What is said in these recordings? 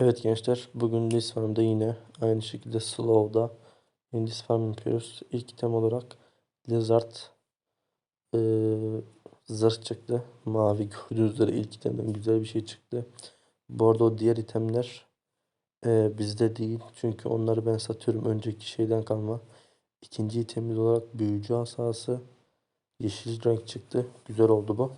Evet gençler bugün List Farm'da yine aynı şekilde Slow'da yeni List Farm yapıyoruz. İlk item olarak Lizard eee zırh çıktı. Mavi gördüğünüz üzere ilk itemden güzel bir şey çıktı. Bu arada o diğer itemler eee, bizde değil. Çünkü onları ben satıyorum önceki şeyden kalma. İkinci itemimiz olarak büyücü asası. Yeşil renk çıktı. Güzel oldu bu.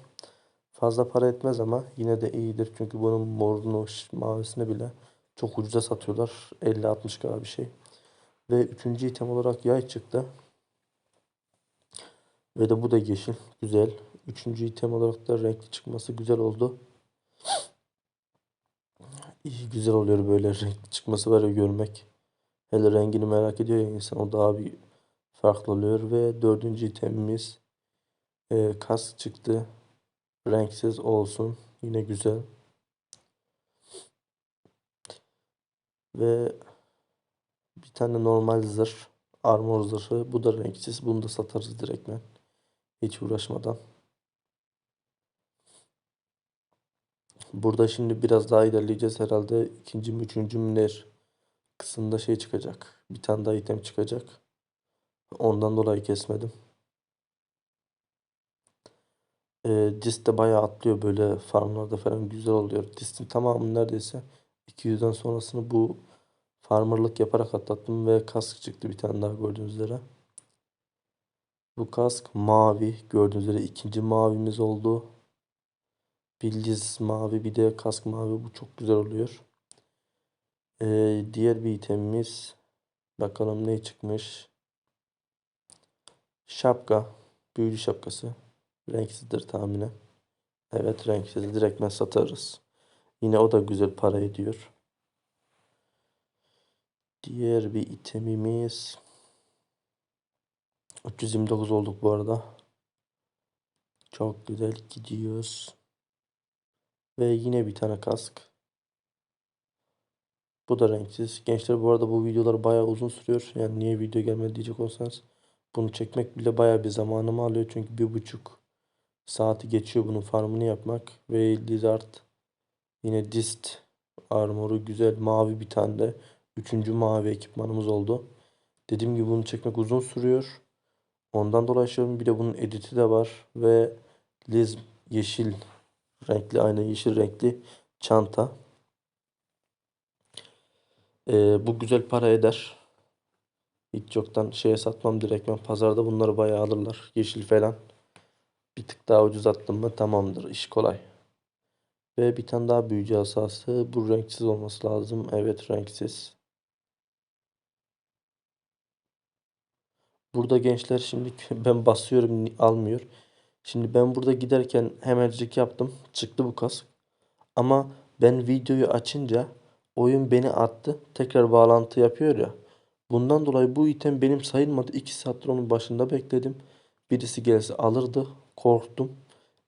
Fazla para etmez ama yine de iyidir. Çünkü bunun morunu, mavisini bile çok ucuza satıyorlar. 50-60 kadar bir şey. Ve üçüncü item olarak yay çıktı. Ve de bu da yeşil. Güzel. Üçüncü item olarak da renkli çıkması güzel oldu. İyi güzel oluyor böyle renkli çıkması var ya görmek. Hele rengini merak ediyor ya insan. O daha bir farklı oluyor. Ve dördüncü itemimiz e, kask çıktı. Renksiz olsun. Yine güzel. Ve bir tane normal zırh. Armor zırhı. Bu da renksiz. Bunu da satarız direktmen. Hiç uğraşmadan. Burada şimdi biraz daha ilerleyeceğiz. Herhalde ikinci mi üçüncü mü kısımda şey çıkacak. Bir tane daha item çıkacak. Ondan dolayı kesmedim. E, dist de bayağı atlıyor böyle farmlarda falan güzel oluyor. Distin tamamı neredeyse 200'den sonrasını bu farmerlık yaparak atlattım ve kask çıktı bir tane daha gördüğünüz üzere. Bu kask mavi gördüğünüz üzere ikinci mavimiz oldu. Bildiz mavi bir de kask mavi bu çok güzel oluyor. Ee, diğer bir itemimiz bakalım ne çıkmış. Şapka. Büyülü şapkası. Renksizdir tahminen. Evet renksiz. Direktmen satarız. Yine o da güzel para ediyor. Diğer bir itemimiz 329 olduk bu arada. Çok güzel gidiyoruz. Ve yine bir tane kask. Bu da renksiz. Gençler bu arada bu videolar bayağı uzun sürüyor. Yani niye video gelmedi diyecek olsanız. Bunu çekmek bile bayağı bir zamanımı alıyor. Çünkü bir buçuk saati geçiyor bunun farmını yapmak. Ve Lizard yine Dist armoru güzel mavi bir tane de. Üçüncü mavi ekipmanımız oldu. Dediğim gibi bunu çekmek uzun sürüyor. Ondan dolayı şey bir de bunun editi de var. Ve Liz yeşil renkli aynı yeşil renkli çanta. Ee, bu güzel para eder. Hiç yoktan şeye satmam direktmen pazarda bunları bayağı alırlar. Yeşil falan. Bir tık daha ucuz attım mı tamamdır iş kolay. Ve bir tane daha büyücü asası. Bu renksiz olması lazım. Evet renksiz. Burada gençler şimdi ben basıyorum almıyor. Şimdi ben burada giderken hemencik yaptım. Çıktı bu kask. Ama ben videoyu açınca oyun beni attı. Tekrar bağlantı yapıyor ya. Bundan dolayı bu item benim sayılmadı. 2 saattir onun başında bekledim. Birisi gelse alırdı. Korktum.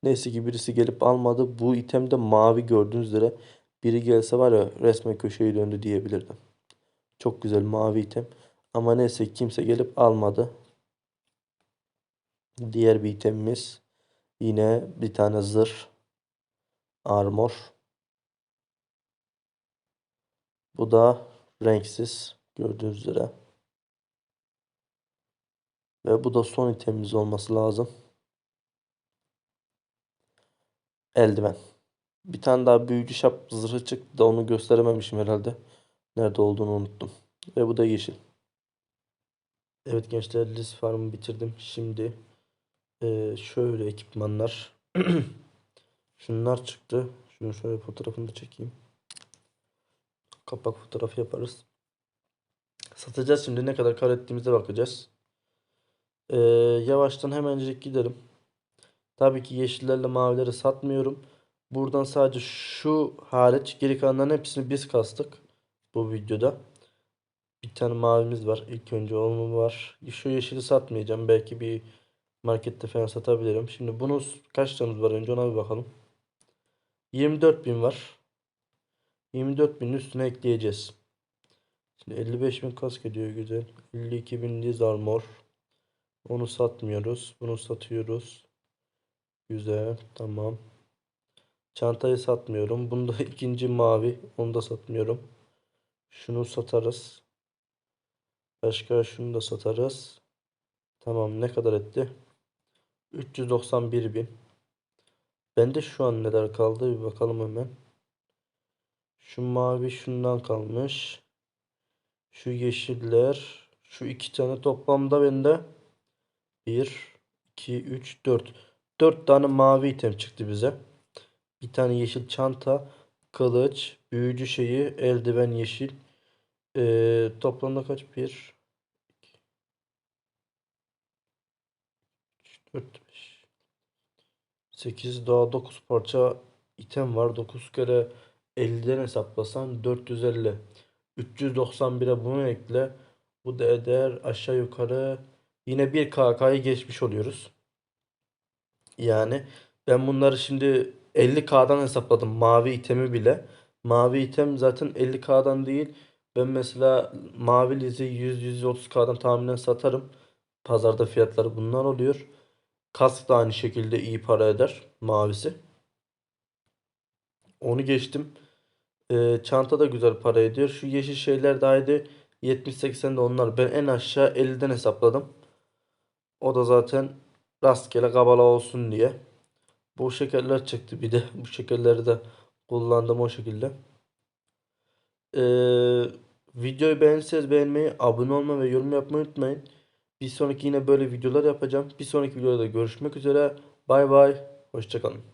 Neyse ki birisi gelip almadı. Bu item de mavi gördüğünüz üzere. Biri gelse var ya resmen köşeyi döndü diyebilirdim. Çok güzel mavi item. Ama neyse kimse gelip almadı. Diğer bir itemimiz yine bir tane zırh. Armor. Bu da renksiz gördüğünüz üzere. Ve bu da son itemimiz olması lazım. Eldiven. Bir tane daha büyücü şap zırhı çıktı da onu gösterememişim herhalde. Nerede olduğunu unuttum. Ve bu da yeşil. Evet gençler list farmı bitirdim. Şimdi eee, şöyle ekipmanlar. Şunlar çıktı. Şunu şöyle fotoğrafını da çekeyim. Kapak fotoğrafı yaparız. Satacağız şimdi ne kadar kar ettiğimize bakacağız. Eee, yavaştan hemencik gidelim. Tabii ki yeşillerle mavileri satmıyorum. Buradan sadece şu hariç geri kalanların hepsini biz kastık bu videoda. Bir tane mavimiz var. İlk önce onun var. Şu yeşili satmayacağım. Belki bir markette falan satabilirim. Şimdi bunun kaç liramız var önce ona bir bakalım. 24.000 var. 24.000 üstüne ekleyeceğiz. Şimdi 55.000 kask ediyor güzel. 52.000 Liz Armor. Onu satmıyoruz. Bunu satıyoruz. Güzel. Tamam. Çantayı satmıyorum. Bunda ikinci mavi. Onu da satmıyorum. Şunu satarız. Başka şunu da satarız. Tamam ne kadar etti? 391 bin. Bende şu an neler kaldı bir bakalım hemen. Şu mavi şundan kalmış. Şu yeşiller. Şu iki tane toplamda bende 1, 2, 3, 4. 4 tane mavi item çıktı bize. Bir tane yeşil çanta, kılıç, büyücü şeyi, eldiven yeşil. Ee, toplamda kaç? 1, 4, 5, 8 daha 9 parça item var. 9 kere 50'den hesaplasan 450. 391'e bunu ekle. Bu da eder aşağı yukarı yine bir KK'yı geçmiş oluyoruz. Yani ben bunları şimdi 50K'dan hesapladım mavi itemi bile. Mavi item zaten 50K'dan değil. Ben mesela mavi lizi 100-130K'dan tahminen satarım. Pazarda fiyatları bunlar oluyor. Kask da aynı şekilde iyi para eder mavisi. Onu geçtim. Ee, çanta da güzel para ediyor. Şu yeşil şeyler de haydi 70-80 de onlar. Ben en aşağı 50'den hesapladım. O da zaten rastgele kabala olsun diye. Bu şekerler çıktı bir de. Bu şekerleri de kullandım o şekilde. Ee, videoyu beğendiyseniz beğenmeyi, abone olmayı ve yorum yapmayı unutmayın. Bir sonraki yine böyle videolar yapacağım. Bir sonraki videoda görüşmek üzere. Bay bay. Hoşçakalın.